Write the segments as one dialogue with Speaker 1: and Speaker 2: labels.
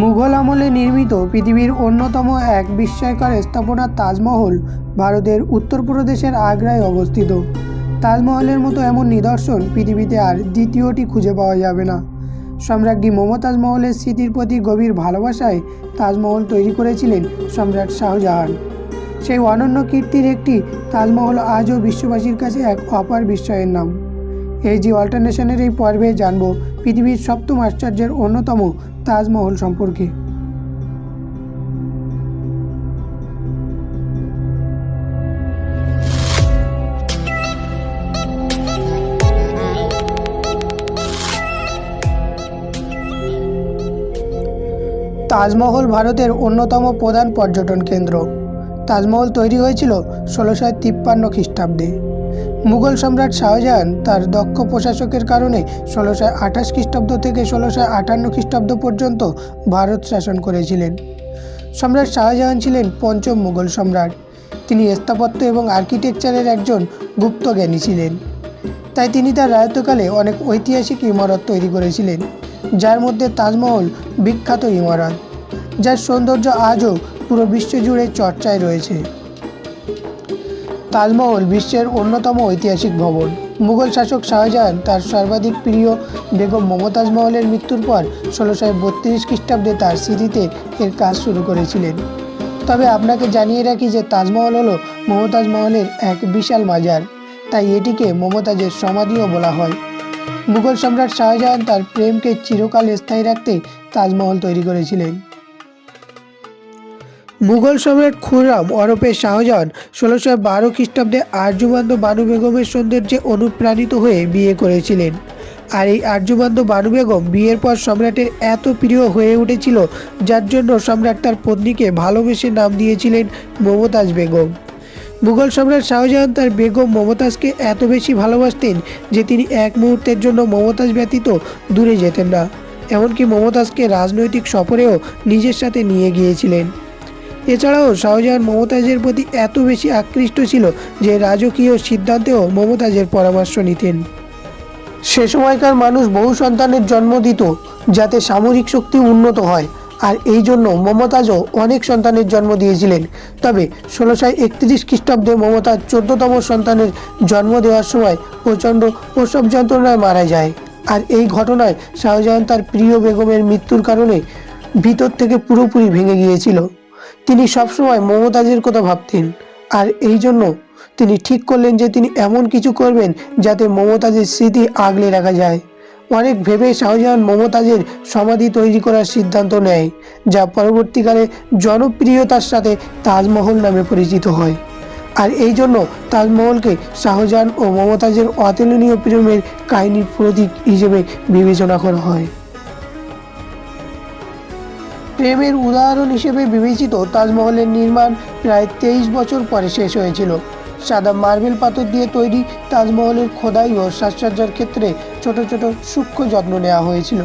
Speaker 1: মুঘল আমলে নির্মিত পৃথিবীর অন্যতম এক বিস্ময়কর স্থাপনা তাজমহল ভারতের উত্তরপ্রদেশের আগ্রায় অবস্থিত। তাজমহলের মতো এমন নিদর্শন পৃথিবীতে আর দ্বিতীয়টি খুঁজে পাওয়া যাবে না। সম্রাজ্ঞী মমতাজ মহলের স্মৃতির প্রতি গভীর ভালোবাসায় তাজমহল তৈরি করেছিলেন সম্রাট শাহজাহান। সেই অনন্য কীর্তির একটি তাজমহল আজও বিশ্ববাসীর কাছে এক অপার বিস্ময়ের নাম। এই জি অল্টারনেশনের এই পর্বে জানব পৃথিবীর সপ্তম আশ্চর্যের অন্যতম তাজমহল সম্পর্কে। তাজমহল ভারতের অন্যতম প্রধান পর্যটন কেন্দ্র। তাজমহল তৈরি হয়েছিল ষোলোশো তিপ্পান্ন খ্রিস্টাব্দে। মুঘল সম্রাট শাহজাহান তার দক্ষ প্রশাসকের কারণে ষোলোশো আঠাশ খ্রিস্টাব্দ থেকে ষোলোশো আটান্ন খ্রিস্টাব্দ পর্যন্ত ভারত শাসন করেছিলেন। সম্রাট শাহজাহান ছিলেন পঞ্চম মুঘল সম্রাট। তিনি স্থাপত্য এবং আর্কিটেকচারের একজন গুপ্তজ্ঞানী ছিলেন। তাই তিনি তার রাজত্বকালে অনেক ঐতিহাসিক ইমারত তৈরি করেছিলেন, যার মধ্যে তাজমহল বিখ্যাত ইমারত, যার সৌন্দর্য আজও পুরো বিশ্ব জুড়ে চর্চায় রয়েছে। তাজমহল বিশ্বের অন্যতম ঐতিহাসিক ভবন। মুঘল শাসক শাহজাহান তার সর্বাধিক প্রিয় বেগম মমতাজ মহলের মৃত্যুর পর ষোলোশো বত্রিশ খ্রিস্টাব্দে তার স্মৃতিতে এর কাজ শুরু করেছিলেন। তবে আপনাকে জানিয়ে রাখি যে তাজমহল হলো মমতাজ মহলের এক বিশাল মাজার। তাই এটিকে মমতাজের সমাধিও বলা হয়। মুঘল সম্রাট শাহজাহান তার প্রেমকে চিরকাল স্থায়ী রাখতে তাজমহল তৈরি করেছিলেন। মুঘল সম্রাট খুররাম ওরফে শাহজাহান ষোলোশো বারো খ্রিস্টাব্দে আর্যবান্ধ বানু বেগমের সৌন্দর্যে অনুপ্রাণিত হয়ে বিয়ে করেছিলেন। আর এই আর্যবান্ধ বানু বেগম বিয়ের পর সম্রাটের এত প্রিয় হয়ে উঠেছিল, যার জন্য সম্রাট তার পত্নীকে ভালোবেসে নাম দিয়েছিলেন মমতাজ বেগম। মুঘল সম্রাট শাহজাহান তার বেগম মমতাজকে এত বেশি ভালোবাসতেন যে তিনি এক মুহূর্তের জন্য মমতাজ ব্যতীত দূরে যেতেন না। এমনকি মমতাজকে রাজনৈতিক সফরেও নিজের সাথে নিয়ে গিয়েছিলেন। এছাড়াও শাহজাহান মমতাজের প্রতি এত বেশি আকৃষ্ট ছিল যে রাজকীয় সিদ্ধান্তেও মমতাজের পরামর্শ নিতেন। সে সময়কার মানুষ বহু সন্তানের জন্ম দিত যাতে সামরিক শক্তি উন্নত হয়, আর এই জন্য মমতাজও অনেক সন্তানের জন্ম দিয়েছিলেন। তবে ষোলোশো একত্রিশ খ্রিস্টাব্দে মমতাজ চোদ্দতম সন্তানের জন্ম দেওয়ার সময় প্রচণ্ড প্রসব যন্ত্রণায় মারা যায়। আর এই ঘটনায় শাহজাহান তার প্রিয় বেগমের মৃত্যুর কারণে ভিতর থেকে পুরোপুরি ভেঙে গিয়েছিল। তিনি সবসময় মমতাজের কথা ভাবতেন। আর এই জন্য তিনি ঠিক করলেন যে তিনি এমন কিছু করবেন যাতে মমতাজের স্মৃতি আগলে রাখা যায়। অনেক ভেবে শাহজাহান মমতাজের সমাধি তৈরি করার সিদ্ধান্ত নেয়, যা পরবর্তীকালে জনপ্রিয়তার সাথে তাজমহল নামে পরিচিত হয়। আর এই জন্য তাজমহলকে শাহজাহান ও মমতাজের অতুলনীয় প্রেমের কাহিনীর প্রতীক হিসেবে বিবেচনা করা হয়। প্রেমের উদাহরণ হিসেবে বিবেচিত তাজমহলের নির্মাণ প্রায় তেইশ বছর পরে শেষ হয়েছিল। সাদা মার্বেল পাথর দিয়ে তৈরি তাজমহলের খোদাই ও সাজসজ্জার ক্ষেত্রে ছোট ছোট সূক্ষ্ম যত্ন নেওয়া হয়েছিল।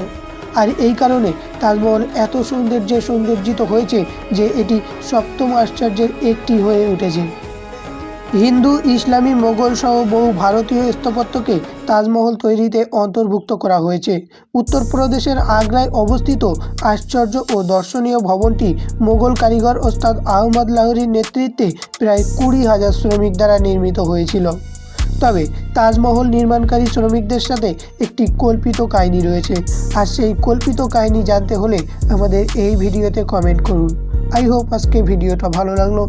Speaker 1: আর এই কারণে তাজমহল এত সৌন্দর্যে সৌন্দর্যিত হয়েছে যে এটি সপ্তম আশ্চর্যের একটি হয়ে উঠেছে। হিন্দু, ইসলামী, মোগল সহ বহু ভারতীয় স্থাপত্যকে তাজমহল তৈরিতে অন্তর্ভুক্ত করা হয়েছে। উত্তরপ্রদেশের আগ্রায় অবস্থিত আশ্চর্য ও দর্শনীয় ভবনটি মোগল কারিগর ওস্তাদ আহমদ লাহরির নেতৃত্বে প্রায় কুড়ি হাজার শ্রমিক দ্বারা নির্মিত হয়েছিল। তবে তাজমহল নির্মাণকারী শ্রমিকদের সাথে একটি কল্পিত কাহিনী রয়েছে। আর সেই কল্পিত কাহিনী জানতে হলে আমাদের এই ভিডিওতে কমেন্ট করুন। আই হোপ আজকে ভিডিওটা ভালো লাগল।